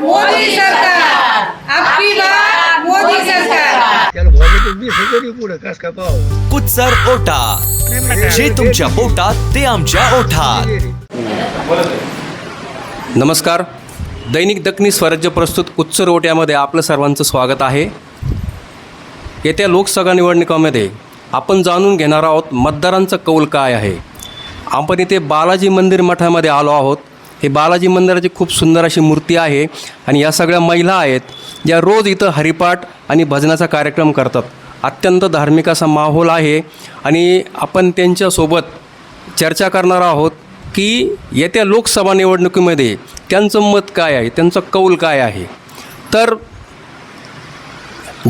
मोदी सरकार. आपकी बात मोदी सरकार. त्याला भाऊ वीस हजार पुढे कस काय पाव? कुचर ओटा. जे तुमच्या पोटात ते आमच्या ओठात. नमस्कार. दैनिक दक्षिणी स्वराज्य प्रस्तुत उच्च रोट्यामध्ये आपलं सर्वांचं स्वागत आहे. येत्या लोकसभा निवडणुकीमध्ये आपण जाणून घेणार आहोत मतदारांचा कौल काय आहे. आपण इथे बालाजी मंदिर मठामध्ये आलो आहोत. हे बालाजी मंदिराची खूप सुंदर अशी मूर्ती आहे आणि या सगळ्या महिला आहेत ज्या रोज इथं हरिपाठ आणि भजनाचा कार्यक्रम करतात. अत्यंत धार्मिक असा माहोल आहे आणि आपण त्यांच्यासोबत चर्चा करणार आहोत की येत्या लोकसभा निवडणुकीमध्ये त्यांचं मत काय आहे त्यांचं कौल काय आहे. तर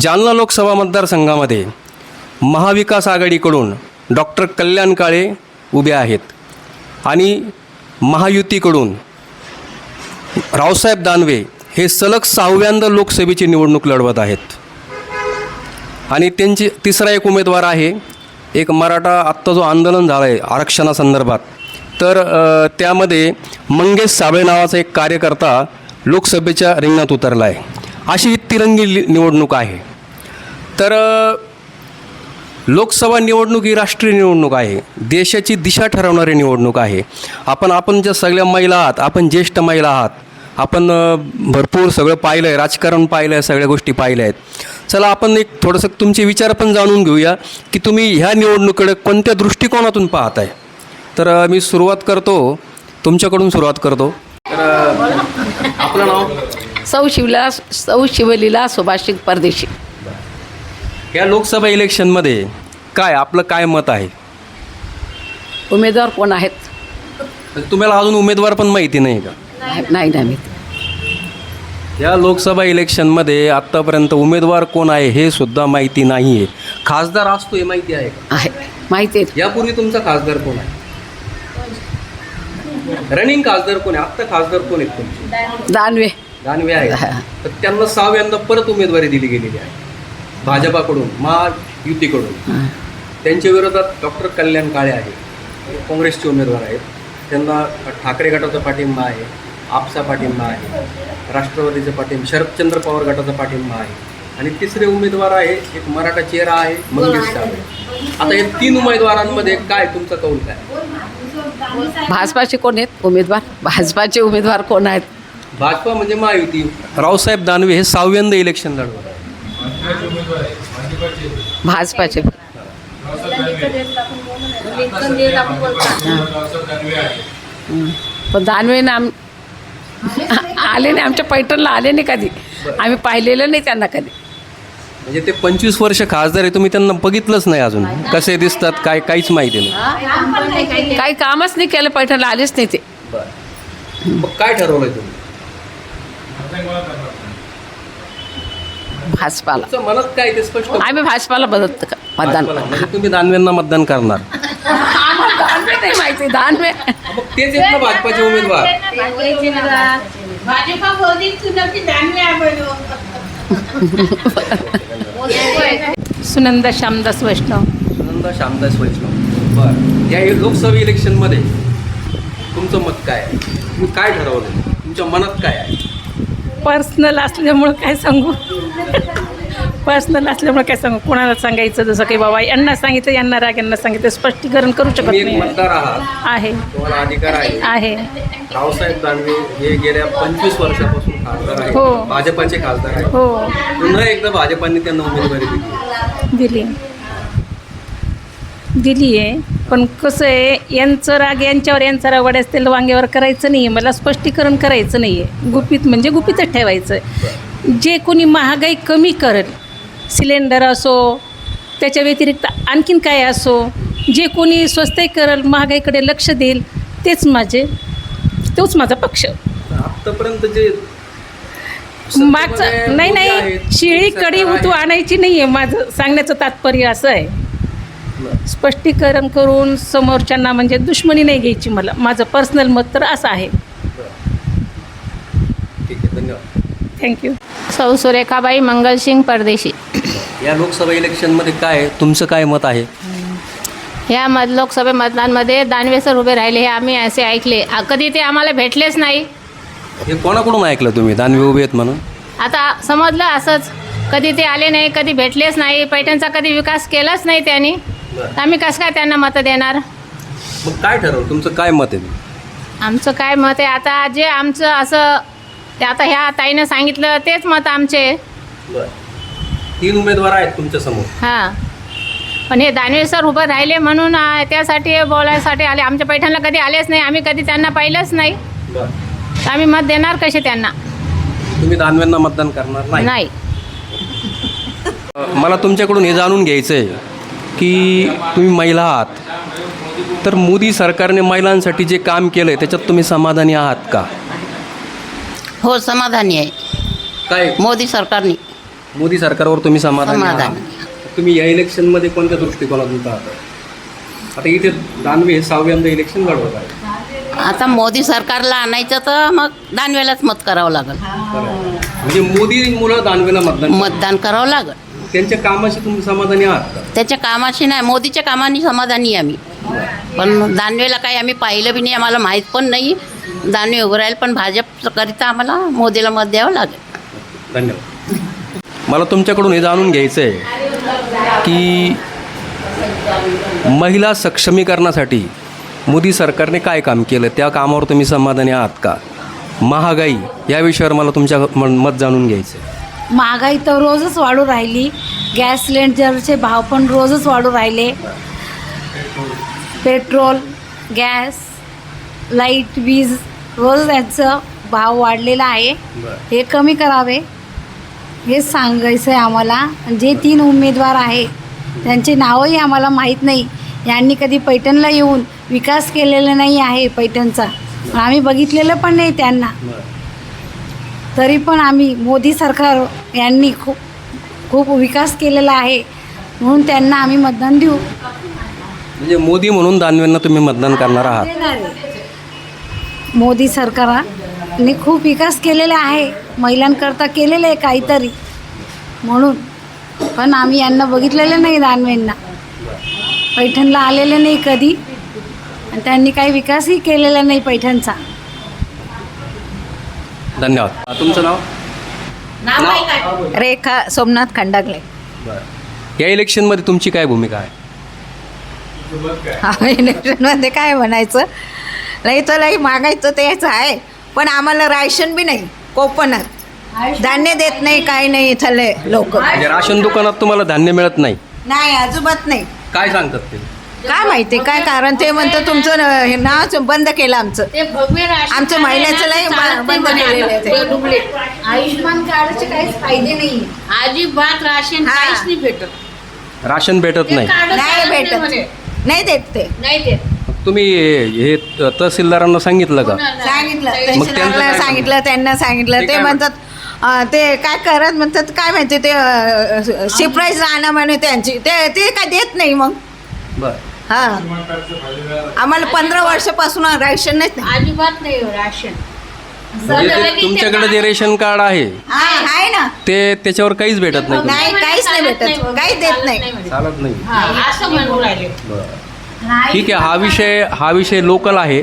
जालना लोकसभा मतदारसंघामध्ये महाविकास आघाडीकडून डॉक्टर कल्याण काळे उभे आहेत आणि महायुतीकडून रावसाहेब दानवे हे सलग सहाव्यांदा लोकसभेची निवडणूक लढवत आहेत. आणि त्यांची तिसरा एक उमेदवार आहे एक मराठा आत्ता जो आंदोलन झालं आहे आरक्षणासंदर्भात. तर त्यामध्ये मंगेश साबळे नावाचा एक कार्यकर्ता लोकसभेच्या रिंगणात उतरला आहे अशी ही तिरंगी निवडणूक आहे. तर लोकसभा निवडणूक ही राष्ट्रीय निवडणूक आहे. देशाची दिशा ठरवणारी निवडणूक आहे. आपण आपण ज्या सगळ्या महिला आहात आपण ज्येष्ठ महिला आहात आपण भरपूर सगळं पाहिलं आहे राजकारण पाहिलं आहे सगळ्या गोष्टी पाहिल्या आहेत. चला आपण एक थोडंसं तुमचे विचार पण जाणून घेऊया की तुम्ही ह्या निवडणुकीकडे कोणत्या दृष्टिकोनातून पाहताय? तर मी सुरुवात करतो. तुमच्याकडून सुरुवात करतो. तर आपलं नाव? सौ शिवला सौ शिवलीला सुभाषिक परदेशी. या लोकसभा इलेक्शनमध्ये काय आपलं काय मत आहे? उमेदवार कोण आहेत? तुम्हाला अजून उमेदवार पण माहिती नाही का? नाही नाही या लोकसभा इलेक्शनमध्ये आत्तापर्यंत उमेदवार कोण आहे हे सुद्धा माहिती नाही आहे. खासदार असतो हे माहिती आहे का? आहे माहिती आहे. यापूर्वी तुमचा खासदार कोण आहे? रनिंग खासदार कोण आहे? आत्ता खासदार कोण आहेत तुमचे? दानवे. दानवे आहे तर त्यांना सहाव्यांदा परत उमेदवारी दिली गेलेली आहे. भाजपाकडून महायुतीकडून. त्यांच्या विरोधात डॉक्टर कल्याण काळे आहे काँग्रेसचे उमेदवार आहेत. त्यांना ठाकरे गटाचा पाठिंबा आहे आपचा पाठिंबा आहे राष्ट्रवादीचा पाठिंबा शरदचंद्र पवार गटाचा पाठिंबा आहे. आणि तिसरे उमेदवार आहे एक मराठा चेहरा आहे मंगेश साबळे आता या तीन उमेदवारांमध्ये काय तुमचा कौल काय? भाजपाचे कोण आहेत उमेदवार? भाजपाचे उमेदवार कोण आहेत? भाजपा म्हणजे महायुती. रावसाहेब दानवे हे सहाव्यांदा इलेक्शन लढवत भाजपाचे हं. पण दानवे नाम आले नाही आमच्या पैठणला आले नाही कधी. आम्ही पाहिलेलं नाही त्यांना कधी. म्हणजे ते पंचवीस वर्ष खासदार आहे तुम्ही त्यांना बघितलंच नाही अजून. कसे दिसतात काय काहीच माहिती नाही. काही कामच नाही केलं पैठणला आलेच नाही ते. मग काय ठरवलंय तुम्ही? भाजपाला. तुमचं मनात काय ते स्पष्ट आम्ही भाजपाला बदलतो का मतदान भाजपाला. म्हणजे तुम्ही दानवेंना मतदान करणार. दानवे नाही माहिती दानवे. मग तेच आहेत ना भाजपाचे उमेदवार. भाजपा मोदी दानवे सुनंदा श्यामदास वैष्णव. सुनंदा श्यामदास वैष्णव. बरं. या लोकसभा इलेक्शनमध्ये तुमचं मत काय आहे? तुम्ही काय ठरवलं तुमच्या मनात काय आहे? पर्सनल असल्यामुळं काय सांगू? पर्सनल असल्यामुळं काय सांगू? कोणाला सांगायचं? जसं की बाबा यांना सांगितलं यांना राग यांना सांगितलं स्पष्टीकरण करू शकत तुम्ही एक नाही. मतदार आहात. आहे. तुम्हाला अधिकार आहे. आहे. रावसाहेब दानवे हे गेल्या पंचवीस वर्षापासून खासदार हो. आहेत भाजपाचे खासदार आहेत. हो. पुन्हा एकदा भाजपाने त्यांना उमेदवारी दिली. दिली. दिली आहे. पण कसं आहे यांचं राग यांच्यावर यांचा राग वाड्यास ते वांग्यावर करायचं नाही आहे मला स्पष्टीकरण करायचं नाही आहे गुपित म्हणजे गुपितच ठेवायचं. जे कोणी महागाई कमी करेल सिलेंडर असो त्याच्या व्यतिरिक्त आणखीन काय असो जे कोणी स्वस्ताई करेल महागाईकडे लक्ष देईल तेच माझे तोच माझा पक्ष. आतापर्यंत जे मागचं नाही नाही शिळी कडी उतू. आणायची नाही आहे माझं सांगण्याचं तात्पर्य असं आहे. स्पष्टीकरण करून समोरच्यांना म्हणजे दुश्मनी नाही घ्यायची मला माझं पर्सनल मत तर असं आहे. ठीक आहे धन्यवाद. थँक्यू सौ सुरेखाबाई मंगलसिंग परदेशी. या लोकसभा इलेक्शनमध्ये काय? तुमचं काय मत आहे? ह्या मध लोकसभे मतदानमध्ये दानवे सर उभे राहिले हे आम्ही असे ऐकले. आ, कधी ते आम्हाला भेटलेच नाही. हे कोणाकडून ऐकलं तुम्ही? दानवे उभे आहेत म्हणून? आता समजलं असंच. कधी ते आले नाही कधी भेटलेच नाही. पैठणचा कधी विकास केलाच नाही त्यांनी. तर आम्ही कसं काय त्यांना मतं देणार? मग काय ठरवलं? तुमचं काय मत आहे? आमचं काय मत आहे? आता जे आमचं असं ते आता ह्या ताईनं सांगितलं तेच मत आमचे. तीन उमेदवार आहेत तुमच्यासमोर हां. पण हे दानवे सर उभं राहिले म्हणून आ, त्यासाठी बोलायसाठी आले. आमच्या पैठणला कधी आलेच नाही. आम्ही कधी त्यांना पाहिलंच नाही. तर आम्ही मत देणार कसे त्यांना? तुम्ही दानवेंना मतदान करणार नाही? नाही. मला तुमच्याकडून हे जाणून घ्यायचं आहे की तुम्ही महिला आहात. तर मोदी सरकारने महिलांसाठी जे काम केलं आहे त्याच्यात तुम्ही समाधानी आहात का? हो समाधानी आहे. काय? मोदी सरकारने. मोदी सरकारवर तुम्ही समाधानी समाधानी. तुम्ही या इलेक्शनमध्ये कोणत्या दृष्टिकोनातून पाहता? आता इथे दानवे हे सहाव्यांदा इलेक्शन लढवत आहे आता मोदी सरकारला आणायचं तर मग दानवेलाच मत करावं लागेल. म्हणजे मोदी मुलं दानवेला मतदान मतदान करावं लागेल. त्यांच्या कामाशी तुम्ही समाधानी आहात का? त्याच्या कामाशी नाही मोदीच्या कामाने समाधानी आहे आम्ही. पण दानवेला काही आम्ही पाहिलं बी नाही आम्हाला माहीत पण नाही. दानवे उभं राहील पण भाजपकरिता आम्हाला मोदीला मत द्यावं लागेल. धन्यवाद. मला तुमच्याकडून हे जाणून घ्यायचं आहे की महिला सक्षमीकरणासाठी मोदी सरकारने काय काम केलं? त्या कामावर तुम्ही समाधानी आहात का? महागाई या विषयावर मला तुमच्या मत जाणून घ्यायचं आहे महागाई तर रोजच वाढू राहिली. गॅस सिलेंडरचे भाव पण रोजच वाढू राहिले. पेट्रोल गॅस लाइट वीज रोज यांचं भाव वाढलेला आहे. हे कमी करावे. हेच सांगायचं आहे आम्हाला. जे तीन उमेदवार आहे त्यांचे नावही आम्हाला माहीत नाही. यांनी कधी पैठणला येऊन विकास केलेला नाही आहे पैठणचा. आम्ही बघितलेलं पण नाही त्यांना. तरी पण आम्ही मोदी सरकार यांनी खूप खूप विकास केलेला आहे. म्हणून त्यांना आम्ही मतदान देऊ. म्हणजे मोदी म्हणून दानवेंना तुम्ही मतदान करणार आहात. मोदी सरकारने खूप विकास केलेला आहे. महिलांकरता केलेलं आहे काहीतरी. म्हणून. पण आम्ही यांना बघितलेलं नाही दानवेंना. पैठणला आलेले नाही कधी. आणि त्यांनी काही विकासही केलेला नाही पैठणचा. धन्यवाद. तुमचं नाव? रेखा सोमनाथ खंडागले. या इलेक्शनमध्ये तुमची काय भूमिका आहे? इलेक्शनमध्ये काय म्हणायचं? नाही तर लई मागायचं तेच आहे. पण आम्हाला राशन बी नाही कोकणात धान्य देत नाही काही नाही इथले लोक. म्हणजे राशन दुकानात तुम्हाला धान्य मिळत नाही. नाही अजिबात नाही. काय सांगतात ते? काय माहिती काय कारण? ते म्हणतं तुमचं हे नाव बंद केलं आमचं. आमचं महिन्याचं लई ब- बंद केलेलं आहे. आयुष्यमान कार्डचे काहीच फायदे नाही. अजिबात राशन. काहीच नाही भेटत. राशन भेटत नाही. नाही भेटत. नाही देत ते. नाही देत. तुम्ही हे तहसीलदारांना सांगितलं का? सांगितलं. तहसीलदारला सांगितलं त्यांना सांगितलं. ते म्हणतात अं, ते काय करत म्हणतात काय माहिती ते शिपराईज राहणं म्हणे त्यांची. ते ते काय देत नाही मग. बरं. हा. आम्हाला पंधरा वर्षापासून राशन नाही अजिबात नाही राशन. म्हणजे ते तुमच्याकडे जे रेशन कार्ड आहे हा आहे ना. ते त्याच्यावर काहीच भेटत नाही. नाही काहीच नाही भेटत. काही देत नाही. चालत नाही. असं म्हणून राहिले. ठीक आहे हा विषय हा विषय लोकल आहे.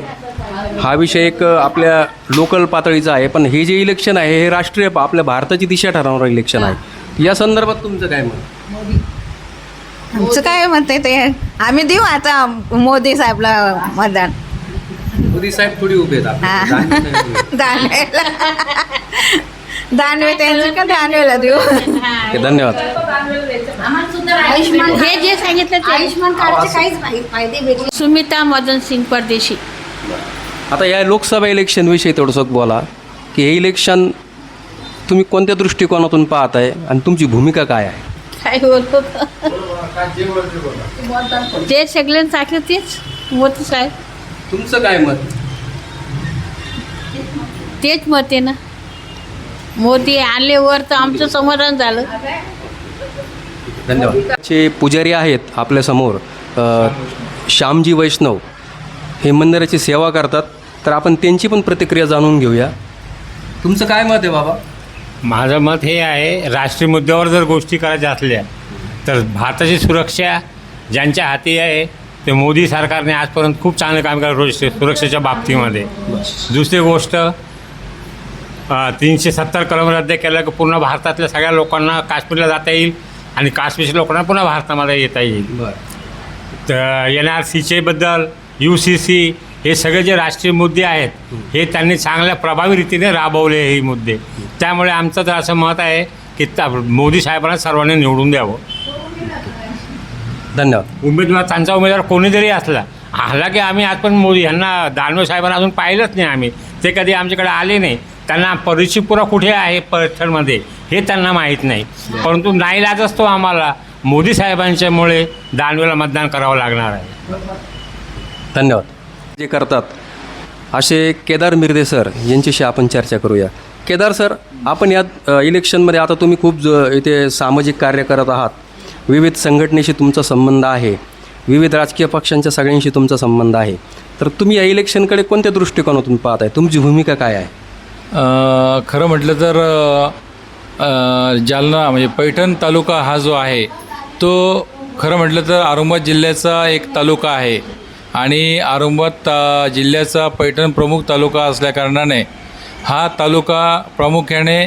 हा विषय एक आपल्या लोकल पातळीचा आहे. पण हे जे इलेक्शन आहे हे राष्ट्रीय आपल्या भारताची दिशा ठरवणारं इलेक्शन आहे. या संदर्भात तुमचं काय मत? आमचं काय म्हणते ते? आम्ही देऊ आता मोदी साहेबला मतदान. मोदी साहेब थोडी उभे. दानवे त्यांचं का दानवेला देऊ? धन्यवाद. आयुष्मान हे जे सांगितलं ते कार्डचे काहीच फायदे भेटले सुमिता मदन सिंग परदेशी. आता या लोकसभा इलेक्शनविषयी थोडंसं बोला की हे इलेक्शन तुम्ही कोणत्या दृष्टिकोनातून पाहताय आणि तुमची भूमिका काय आहे? काय बोलतो? जे सगळ्यांसाठी तेच मोदी साहेब तुमचं काय मत? तेच मत आहे ना. मोदी आल्यावर तर आमचं समाधान झालं. धन्यवाद. चे पुजारी आहेत आपल्यासमोर श्यामजी वैष्णव हे मंदिराची सेवा करतात. तर आपण त्यांची पण प्रतिक्रिया जाणून घेऊया. तुमचं काय मत आहे बाबा? माझं मत हे आहे राष्ट्रीय मुद्द्यावर जर गोष्टी करायच्या असल्या तर भारताची सुरक्षा ज्यांच्या हाती आहे ते मोदी सरकारने आजपर्यंत खूप चांगलं काम केलं रोज सुरक्षेच्या बाबतीमध्ये. दुसरी गोष्ट तीनशे सत्तर कलम रद्द केलं की पूर्ण भारतातल्या सगळ्या लोकांना काश्मीरला जाता येईल. आणि काश्मीरच्या लोकांना पुन्हा भारतामध्ये येता येईल. बरं. तर एन आर सीचे बद्दल यू सी सी हे सगळे जे राष्ट्रीय मुद्दे आहेत हे त्यांनी चांगल्या प्रभावी रीतीने राबवले हे मुद्दे. त्यामुळे आमचं तर असं मत आहे की मोदी साहेबांना सर्वांनी निवडून द्यावं. धन्यवाद. उमेदवार त्यांचा उमेदवार कोणी जरी असला. हल्ला की आम्ही आज पण मोदी यांना दानवे साहेबांना अजून पाहिलंच नाही आम्ही. ते कधी आमच्याकडे आले नाही. त्यांना परिचितपुरा कुठे आहे पैठणमध्ये हे त्यांना माहीत नाही. परंतु नाईलाज असतो आम्हाला. मोदी साहेबांच्यामुळे दानवेला मतदान करावं लागणार आहे. धन्यवाद. जे करतात असे केदार मिर्दे सर यांच्याशी आपण चर्चा करूया. केदार सर आपण या अ, इलेक्शनमध्ये आता तुम्ही खूप ज इथे सामाजिक कार्य करत आहात. विविध संघटनेशी तुमचा संबंध आहे. विविध राजकीय पक्षांच्या सगळ्यांशी तुमचा संबंध आहे. तर तुम्ही या इलेक्शनकडे कोणत्या दृष्टिकोनातून पाहत आहे तुमची भूमिका काय आहे? खरं म्हटलं तर जालना म्हणजे पैठण तालुका हा जो आहे तो खरं म्हटलं तर औरंगाबाद जिल्ह्याचा एक तालुका आहे. आणि औरंगाबाद ता जिल्ह्याचा पैठण प्रमुख तालुका असल्याकारणाने हा तालुका प्रामुख्याने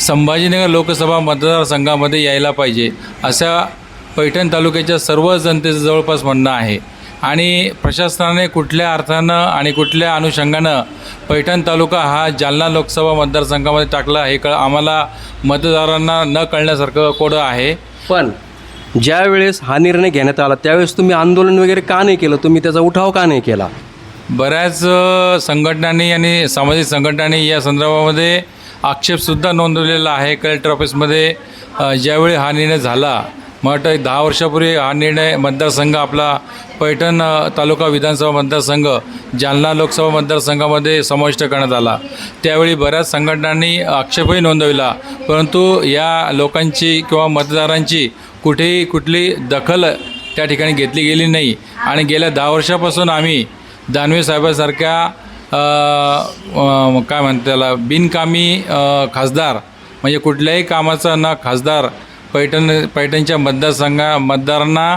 संभाजीनगर लोकसभा मतदारसंघामध्ये यायला पाहिजे अशा पैठण तालुक्याच्या सर्व जनतेचं जवळपास म्हणणं आहे. आणि प्रशासनाने कुठल्या अर्थानं आणि कुठल्या अनुषंगानं पैठण तालुका हा जालना लोकसभा मतदारसंघामध्ये टाकला हे कळ आम्हाला मतदारांना न कळण्यासारखं कोडं आहे. पण ज्या वेळेस हा निर्णय घेण्यात आला त्यावेळेस तुम्ही आंदोलन वगैरे का नाही केलं? तुम्ही त्याचा उठाव का नाही केला? बऱ्याच संघटनांनी आणि सामाजिक संघटनांनी या संदर्भामध्ये आक्षेपसुद्धा नोंदवलेला आहे. कलेक्टर ऑफिसमध्ये ज्यावेळी हा निर्णय झाला मला वाटतं एक दहा वर्षापूर्वी हा निर्णय मतदारसंघ आपला पैठण तालुका विधानसभा मतदारसंघ जालना लोकसभा मतदारसंघामध्ये समाविष्ट करण्यात आला. त्यावेळी बऱ्याच संघटनांनी आक्षेपही नोंदविला परंतु या लोकांची किंवा मतदारांची कुठेही कुठली दखल त्या ठिकाणी घेतली गेली नाही. आणि गेल्या दहा वर्षापासून आम्ही दानवे साहेबासारख्या काय म्हणतात त्याला बिनकामी खासदार म्हणजे कुठल्याही कामाचा ना खासदार पैठण पैठणच्या मतदारसंघा मतदारांना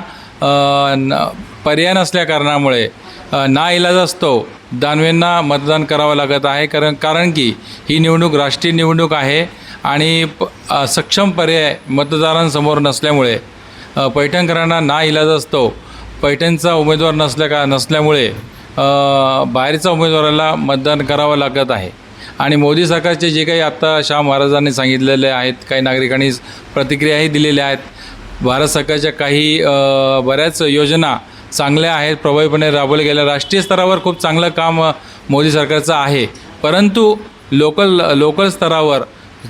न- पर्याय नसल्या कारणामुळे ना इलाज असतो दानवेंना मतदान करावं लागत आहे. कारण कारण की ही निवडणूक राष्ट्रीय निवडणूक आहे आणि प सक्षम पर्याय मतदारांसमोर नसल्यामुळे पैठणकरांना ना इलाज असतो. पैठणचा उमेदवार नसल्या का नसल्यामुळे बाहेरच्या उमेदवाराला मतदान करावं लागत आहे. आणि मोदी सरकारचे जे काही आत्ता शाह महाराजांनी सांगितलेले आहेत काही नागरिकांनी प्रतिक्रियाही दिलेल्या आहेत. भारत सरकारच्या काही बऱ्याच योजना चांगल्या आहेत प्रभावीपणे राबवल्या गेल्या. राष्ट्रीय स्तरावर खूप चांगलं काम मोदी सरकारचं आहे. परंतु लोकल लोकल स्तरावर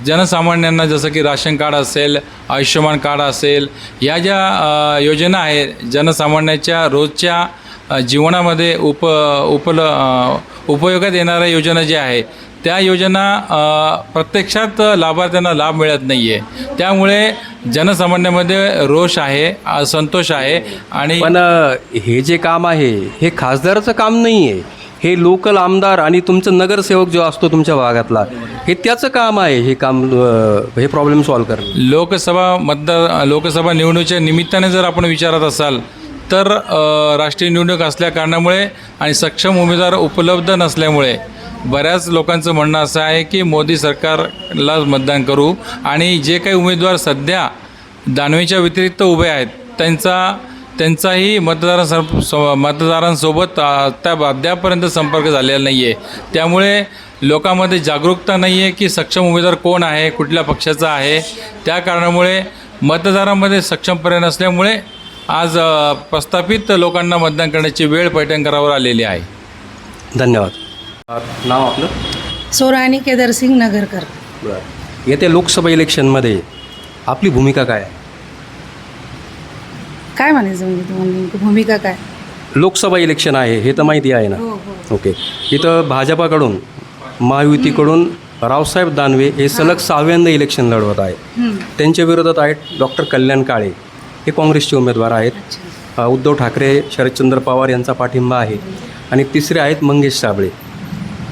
जनसामान्यांना जसं की राशन कार्ड असेल आयुष्यमान कार्ड असेल या ज्या योजना आहेत जनसामान्याच्या रोजच्या जीवनामध्ये उप उपल उपयोगात येणाऱ्या योजना ज्या आहे त्या योजना प्रत्यक्षात लाभार्थ्यांना लाभ मिळत नाही आहे त्यामुळे जनसामान्यामध्ये रोष आहे अ, संतोष आहे आणि पण हे जे काम आहे हे खासदाराचं काम नाही आहे हे लोकल आमदार आणि तुमचं नगरसेवक जो असतो तुमच्या भागातला हे त्याचं काम आहे हे काम हे प्रॉब्लेम सॉल्व्ह करणं. लोकसभा मतदार लोकसभा निवडणुकीच्या निमित्ताने जर आपण विचारत असाल तर राष्ट्रीय निवडणूक असल्या कारणामुळे आणि सक्षम उमेदवार उपलब्ध नसल्यामुळे बऱ्याच लोकांचं म्हणणं असं आहे की मोदी सरकारला मतदान करू आणि जे काही उमेदवार सध्या दानवेच्या व्यतिरिक्त उभे आहेत त्यांचा त्यांचाही मतदारां मतदारांसोबत त्या अद्यापर्यंत संपर्क झालेला नाही आहे त्यामुळे लोकांमध्ये जागरूकता नाही आहे की सक्षम उमेदवार कोण आहे कुठल्या पक्षाचा आहे. त्या कारणामुळे मतदारांमध्ये सक्षम पर्याय नसल्यामुळे आज प्रस्थापित लोकांना मतदान करण्याची वेळ पैठणकरावर आलेली आहे. धन्यवाद. नाव आपलं? सोराणी केदारसिंग नगरकर. बरं. येत्या लोकसभा इलेक्शनमध्ये आपली भूमिका काय? आहे काय म्हणायचं म्हणजे तुम्हाला नेमकं? भूमिका काय? लोकसभा इलेक्शन आहे हे तर माहिती आहे ना? हो हो. ओके. इथं भाजपाकडून महायुतीकडून रावसाहेब दानवे हे सलग सहाव्यांदा इलेक्शन लढवत आहे. त्यांच्या विरोधात आहेत डॉक्टर कल्याण काळे. हे काँग्रेसचे उमेदवार आहेत. अ, उद्धव ठाकरे शरदचंद्र पवार यांचा पाठिंबा आहे. आणि तिसरे आहेत मंगेश साबळे.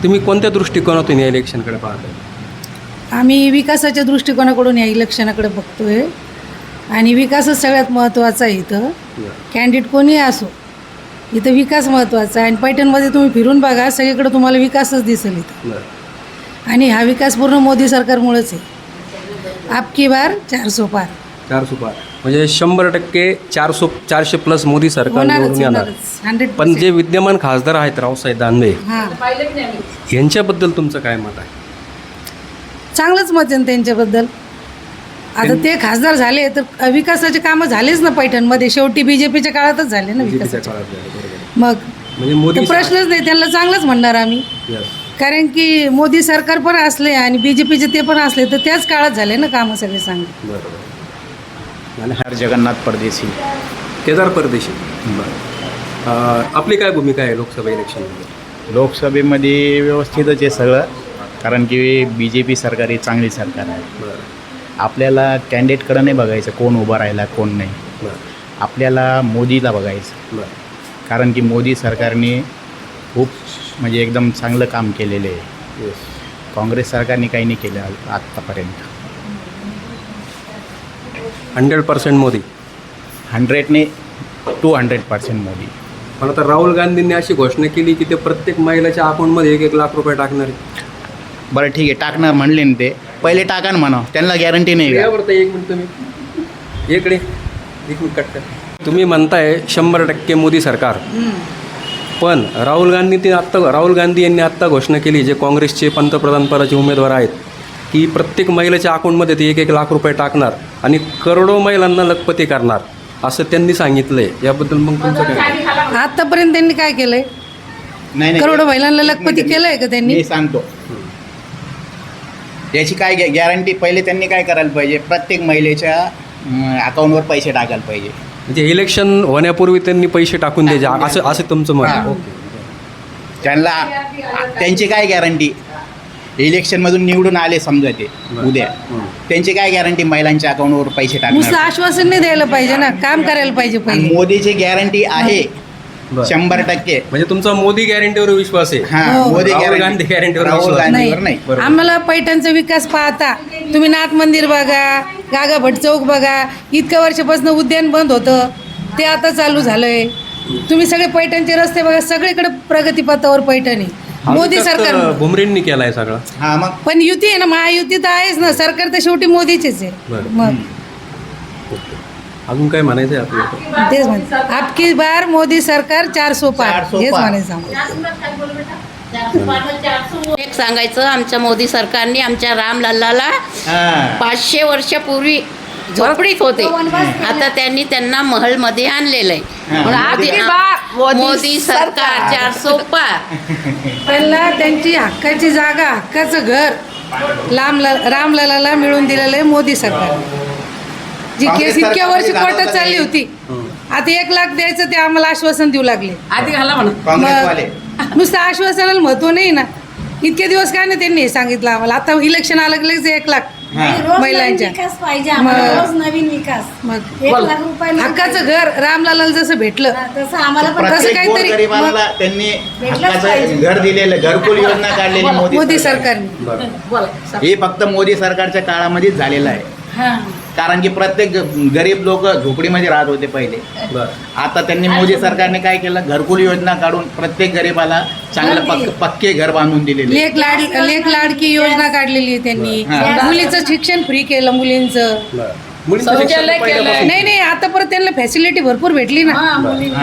तुम्ही कोणत्या दृष्टिकोनातून या इलेक्शनकडे पाहता आम्ही विकासाच्या दृष्टिकोनाकडून या इलेक्शनाकडे बघतोय. आणि विकासच सगळ्यात महत्त्वाचा आहे इथं. कॅन्डिडेट कोणी असो इथं विकास महत्त्वाचा आहे. आणि पैठणमध्ये तुम्ही फिरून बघा सगळीकडे तुम्हाला विकासच दिसेल इथं. आणि हा विकास पूर्ण मोदी सरकारमुळेच आहे. आपकी बार चारसो पार. चार सुपार म्हणजे शंभर टक्के चारसो चारशे प्लस मोदी सरकार निवडून येणार. पण जे विद्यमान खासदार आहेत रावसाहेब दानवे हां. यांच्याबद्दल तुमचं काय मत आहे? चांगलंच मत आहे ना त्यांच्याबद्दल. आता ते खासदार झाले तर विकासाचे कामं झालेच ना पैठणमध्ये. शेवटी बी जे पीच्या काळातच झाले ना विकासाचे. मग म्हणजे प्रश्नच नाही त्यांना चांगलंच म्हणणार आम्ही. कारण की मोदी सरकार पण असले आणि बी जे पीचे ते पण असले तर त्याच काळात झाले ना कामं सगळे चांगले. बरोबर आणि हा- जगन्नाथ परदेशी. केदार परदेशी. अं, आपली काय भूमिका आहे लोकसभा इलेक्शनमध्ये? लोकसभेमध्ये व्यवस्थितच आहे सगळं कारण की बी जे पी सरकार ही चांगली सरकार आहे. बरं. आपल्याला कॅन्डिडेटकडं नाही बघायचं कोण उभा राहिला कोण नाही. बरं. आपल्याला मोदीला बघायचं. बरं. कारण की मोदी सरकारने खूप म्हणजे एकदम चांगलं काम केलेलं आहे. काँग्रेस सरकारने काही नाही केलं आत्तापर्यंत. Hundred percent Modi. हंड्रेडने two hundred percent Modi. पण आता राहुल गांधींनी अशी घोषणा केली की ते प्रत्येक महिलाच्या अकाउंटमध्ये एक एक लाख रुपये टाकणार आहे बरं ठीक आहे. टाकणार म्हणले ना ते. पहिले टाका ना म्हणा. त्यांना गॅरंटी नाही का? यावर तर एक मिनिट तुम्ही. इकडे. एक मिनिट कट कर. तुम्ही म्हणताय शंभर टक्के मोदी सरकार. पण राहुल गांधी ते आत्ता राहुल गांधी यांनी आत्ता घोषणा केली जे काँग्रेसचे पंतप्रधान पदाचे उमेदवार आहेत. की प्रत्येक महिलेच्या अकाउंटमध्ये ते एक एक लाख रुपये टाकणार आणि करोडो महिलांना लखपती करणार असं त्यांनी सांगितलं आहे याबद्दल मग तुमचं काय? आतापर्यंत त्यांनी काय केलंय? नाही नाही. करोडो महिलांना लखपती केलंय का त्यांनी? मी सांगतो. याची काय गॅरंटी पहिले त्यांनी काय करायला पाहिजे? प्रत्येक महिलेच्या अकाउंटवर पैसे टाकायला पाहिजे. म्हणजे इलेक्शन होण्यापूर्वी त्यांनी पैसे टाकून द्यायचे असं असं तुमचं मत आहे. हां. त्यांना त्यांची काय गॅरंटी इलेक्शनमधून निवडून आले समजा ते उद्या. त्यांची काय गॅरंटी महिलांच्या अकाउंटवर पैसे नुसतं टाकणार आश्वासन नाही द्यायला पाहिजे ना काम करायला पाहिजे आणि पहिले. मोदीची गॅरंटी आहे बरं. शंभर टक्के. म्हणजे तुमचा मोदी गॅरंटीवर विश्वास आहे? हा हो. मोदी राहुल guarantee. गांधी guarantee वर राहुल विश्वास गांधीवर नाही. बरोबर. आम्हाला पैठणचा विकास पाहता. तुम्ही नाथ मंदिर बघा गागा भट चौक बघा इतक्या वर्षापासून उद्यान बंद होतं. ते आता चालू झालंय. तुम्ही सगळे पैठणचे रस्ते बघा सगळीकडे प्रगतीपथावर पैठण आहे. मोदी सरकार भुमरेंनी केलाय सगळा. हा मग? पण युती आहे ना महायुती तर आहेच ना. सरकार तर शेवटी मोदीचेच आहे. बरं. मग? अजून काय म्हणायचं आहे आपल्याला? तेच म्हणते आपकी बार मोदी सरकार चार सो पार चार सो हेच पार. म्हणायचं आम्हाला. एक सांगायचं आमच्या मोदी सरकारने आमच्या रामलल्लाला हा. पाचशे वर्षापूर्वी झोपडीत होते. आता त्यांनी त्यांना महलमध्ये आणलेलं आहे हा. म्हणून आधी- मोदी सरकार. चारसो पार त्यांना त्यांची हक्काची जागा हक्काचं घर लांब रामलालाला मिळून दिलेलं आहे मोदी सरकार. जी केस इतक्या वर्षी कोर्टात चालली होती. आता एक लाख द्यायचं ते आम्हाला आश्वासन देऊ लागले. आधी घाला नुसतं आश्वासनाला महत्त्व नाही ना. इतके दिवस काय नाही त्यांनी हे सांगितलं आम्हाला. आता इलेक्शन आलं लगेच एक लाख. हा. महिलांच्या. विकास पाहिजे आम्हाला मग- रोज नवीन विकास. मग. एक लाख रुपये हक्काचं घर रामलालाला जसं भेटलं. तसं आम्हाला पण तसं प्रत्येक काहीतरी- गोरगरिबाला त्यांनी भेटलंच पाहिजे. हक्काचं घर दिलेलं घरकुल योजना काढलेली मोदी मोदी सरकारने. हे फक्त मोदी सरकारच्या काळामध्येच झालेलं आहे. हां. कारण की प्रत्येक गरीब लोक झोपडीमध्ये राहत होते पहिले. आता त्यांनी मोदी सरकारने काय केलं? घरकुल योजना काढून प्रत्येक गरीबाला चांगलं पक्क पक्के घर बांधून दिलेले. लेख लाड लेख लाडकी योजना काढलेली आहे त्यांनी. मुलीचं शिक्षण फ्री केलं मुलींचं. बरं. मुलींचं शिक्षण शौचालय पहिल्यापासून- नाही नाही आता परत त्यांना फॅसिलिटी भरपूर भेटली ना.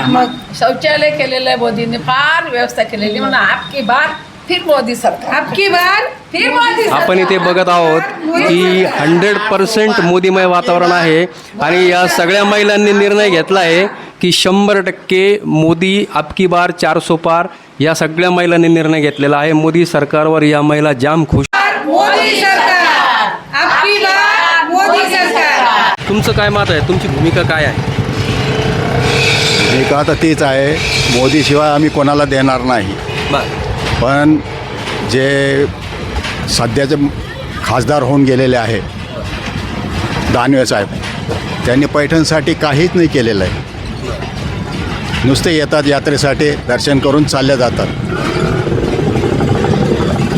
मग शौचालय केलेलं आहे मोदींनी. फार व्यवस्था केलेली म्हणून आपकी बार फिर मोदी सरकार। आपकी बार फिर मोदी सरकार. आपण इथे बघत आहोत की हंड्रेड पर्सेंट मोदीमय वातावरण आहे आणि या सगळ्या महिलांनी निर्णय घेतला आहे की शंभर टक्के मोदी आपकी बार चारसो पार या सगळ्या महिलांनी निर्णय घेतलेला आहे. मोदी सरकारवर या महिला जाम खुश. मोदी सरकार आपकी बार मोदी सरकार. तुमचं काय मत आहे? तुमची भूमिका काय आहे? एक आता तीच आहे. मोदीशिवाय आम्ही कोणाला देणार नाही. बरं. पण जे सध्याचे खासदार होऊन गेलेले आहे दानवे साहेब त्यांनी पैठणसाठी काहीच नाही केलेलं आहे. नुसते येतात यात्रेसाठी दर्शन करून चालले जातात.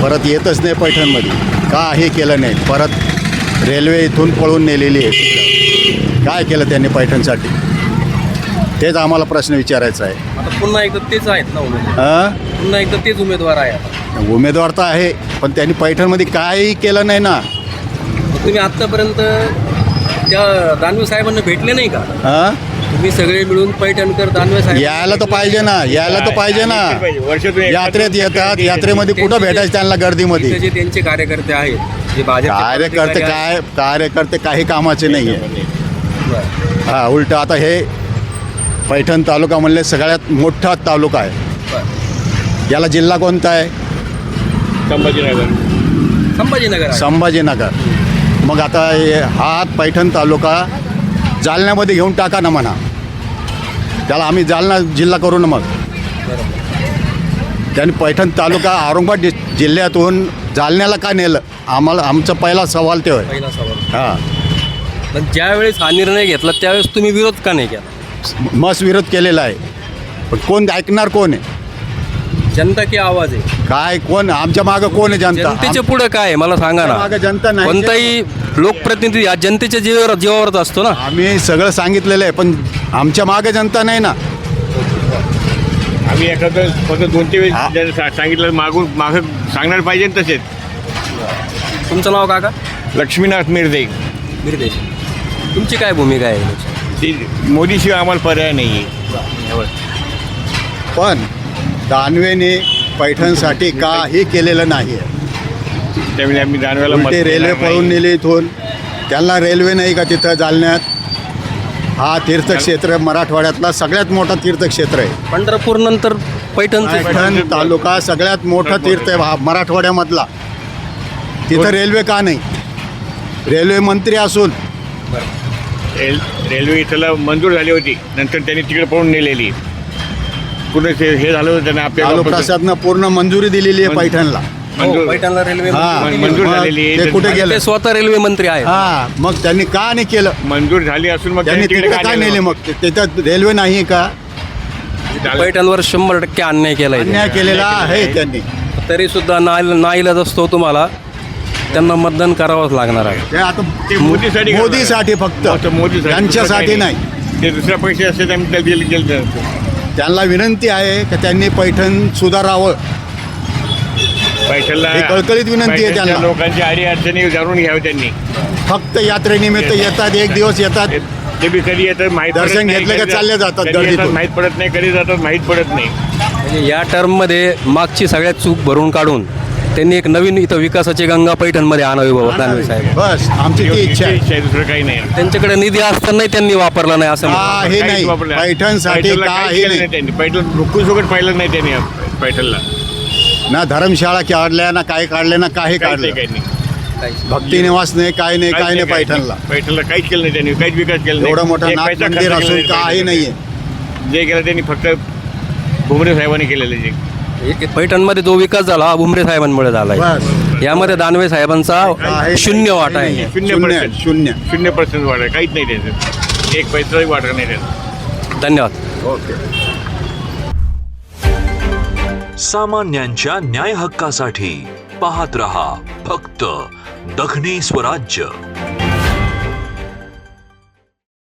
परत येतच नाही पैठणमध्ये. काही केलं नाही? परत रेल्वे इथून पळून नेलेली आहे. काय केलं त्यांनी पैठणसाठी? तेच आम्हाला प्रश्न विचारायचा आहे. आता पुन्हा एकदा तेच आहेत ना उमेदवार. हां? पुन्हा एकदा तेच उमेदवार आहे आता. उमेदवार तर आहे पण त्यांनी पैठणमध्ये काहीही केलं नाही ना. तुम्ही आत्तापर्यंत त्या दानवे साहेबांना भेटले नाही का? हां? तुम्ही सगळे मिळून पैठणकर दानवे साहेब. यायला तर पाहिजे ना यायला तर पाहिजे ना. वर्षातून एकदा यात्रेत येतात यात्रेमध्ये कुठं भेटायचं त्यांना गर्दीमध्ये? जे त्यांचे कार्यकर्ते आहेत जे भाजप कार्यकर्ते काय कार्यकर्ते काही कामाचे नाही आहे हा उलट आता हे पैठण तालुका म्हणले सगळ्यात मोठा तालुका आहे. याला जिल्हा कोणता आहे? संभाजीनगर. संभाजीनगर आहे. संभाजीनगर. मग आता हे हा पैठण तालुका जालन्यामध्ये घेऊन टाका ना म्हणा. त्याला आम्ही जालना जिल्हा करू ना मग. त्यांनी पैठण तालुका औरंगाबाद डि- जिल्ह्यातून जालन्याला का नेलं? आम्हाला आमचा पहिला सवाल ते होय पहिला सवाल. हां. पण ज्यावेळेस हा निर्णय घेतला त्यावेळेस तुम्ही विरोध का नाही केला? मस्त विरोध केलेला आहे. पण कोण ऐकणार कोण आहे? जनता की आवाज आहे. काय कोण आमच्या मागं कोण आहे जनता? जनतेच्या पुढे काय आहे? मला सांगा आमच्या ना मागं जनता नाही. कोणताही लोकप्रतिनिधी हा जनतेच्या जीवावर जीवावरच असतो ना. आम्ही सगळं सांगितलेलं आहे पण आमच्या मागे जनता नाही ना. आम्ही एखादं फक्त दोन ते वेळेस सा- सांगितलं मागून मागं सांगणार पाहिजे ना तसेच. तुमचं नाव काका? लक्ष्मीनाथ मिर्दे. बिरदेश तुमची काय भूमिका आहे? ती मोदीशिवाय आम्हाला पर्याय नाही आहे पण दानवेने पैठणसाठी काही केलेलं नाही आहे त्यामुळे आम्ही दानवेला ते रेल्वे पळून. नेली इथून. त्यांना रेल्वे नाही का तिथं जालन्यात? हा तीर्थक्षेत्र मराठवाड्यातला सगळ्यात मोठा तीर्थक्षेत्र आहे. पंढरपूर नंतर पैठणचं पैठण तालुका सगळ्यात मोठा तीर्थ आहे. हा मराठवाड्यामधला. तिथं रेल्वे का नाही? रेल्वे मंत्री असून रेल रेल्वे इथला मंजूर झाली होती. नंतर त्यांनी तिकडे पळून नेलेली. ते हे झालं होतं त्यांना लालू आपल्याला प्रसादनं पूर्ण मंजुरी दिलेली आहे पैठणला. मंजूर. हो, पैठणला रेल्वे हा, मंजूर मंजूर. मग झालेली आहे. ते कुठे गेले? ते स्वतः रेल्वे मंत्री आहेत. हा मग त्यांनी का नाही केलं? मंजूर झाली असून मग त्यांनी तिकडे तिकडे का नेलं? मग? ते- तिथं रेल्वे नाही का? पैठणवर शंभर टक्के अन्याय केलाय. अन्याय केलेला आहे त्यांनी. तरी सुद्धा नाईल नाईलाज असतो तुम्हाला. त्यांना मतदान करावंच लागणार आहे. ते आता ते मोदीसाठी. मोदीसाठी फक्त. फक्त मोदीसाठी. त्यांच्यासाठी नाही. ते दुसऱ्या पैसे असते आम्ही त्याला दिले गेले त्यांना विनंती आहे की त्यांनी पैठण सुधारावं. पैशाला ही कळकळीत विनंती आहे पैशाच्या त्यांना. लोकांची अडी अडचणी जाणून घ्यावं त्यांनी. फक्त यात्रेनिमित्त येतात. एक दिवस येतात. ते- ते बी कधी येतात माहीत दर्शन नाही, घेतलं का कधी चालले जातात कधी गर्दीतून. येतात माहीत पडत नाही कधी जातात माहीत पडत नाही. म्हणजे या टर्ममध्ये मागची सगळ्यात चूक भरून काढून त्यांनी एक नवीन इथं विकासाची गंगा पैठणमध्ये आणावी बाबा दानवे साहेब. बस आमची ती इच्छा आहे. दुसरं काही नाही. त्यांच्याकडे निधी असतानाही त्यांनी वापरला नाही असं म्हणतात. हा काहीच नाही. वापरलं नाही. पैठणसाठी पैठणला काहीच काही केलं नाही. त्यांनी. पैठण रुकून सुकट पाहिलं नाही त्यांनी पैठणला. ना धर्मशाळा काढल्या ना काही काढल्या ना काही काहीच काढलं. नाही, काही नाही. भक्ती निवास नाही काही नाही काही नाही काहीच पैठणला. पैठणला काहीच केलं नाही त्यांनी काहीच विकास केला नाही. एवढं मोठं एक नाथ पैसा खर्च मंदिर केला असून नाही काही पैठणला. नाहीये. जे केलं त्यांनी फक्त भुमरे साहेबांनी केलेलं जे. पैठणमध्ये जो विकास झाला हा भुमरे साहेबांमुळे झालाय. बस. यामध्ये दानवे साहेबांचा. शून्य वाटा आहे. शून्य. शून्य पर्सेंट शून्य. शून्य पर्सेंट वाढ आहे. काहीच नाही त्याचं. एक पैसाही वाढत नाही त्याचं. धन्यवाद. ओके. सामान्यांच्या न्याय हक्कासाठी पाहत रहा फक्त दखनी स्वराज्य.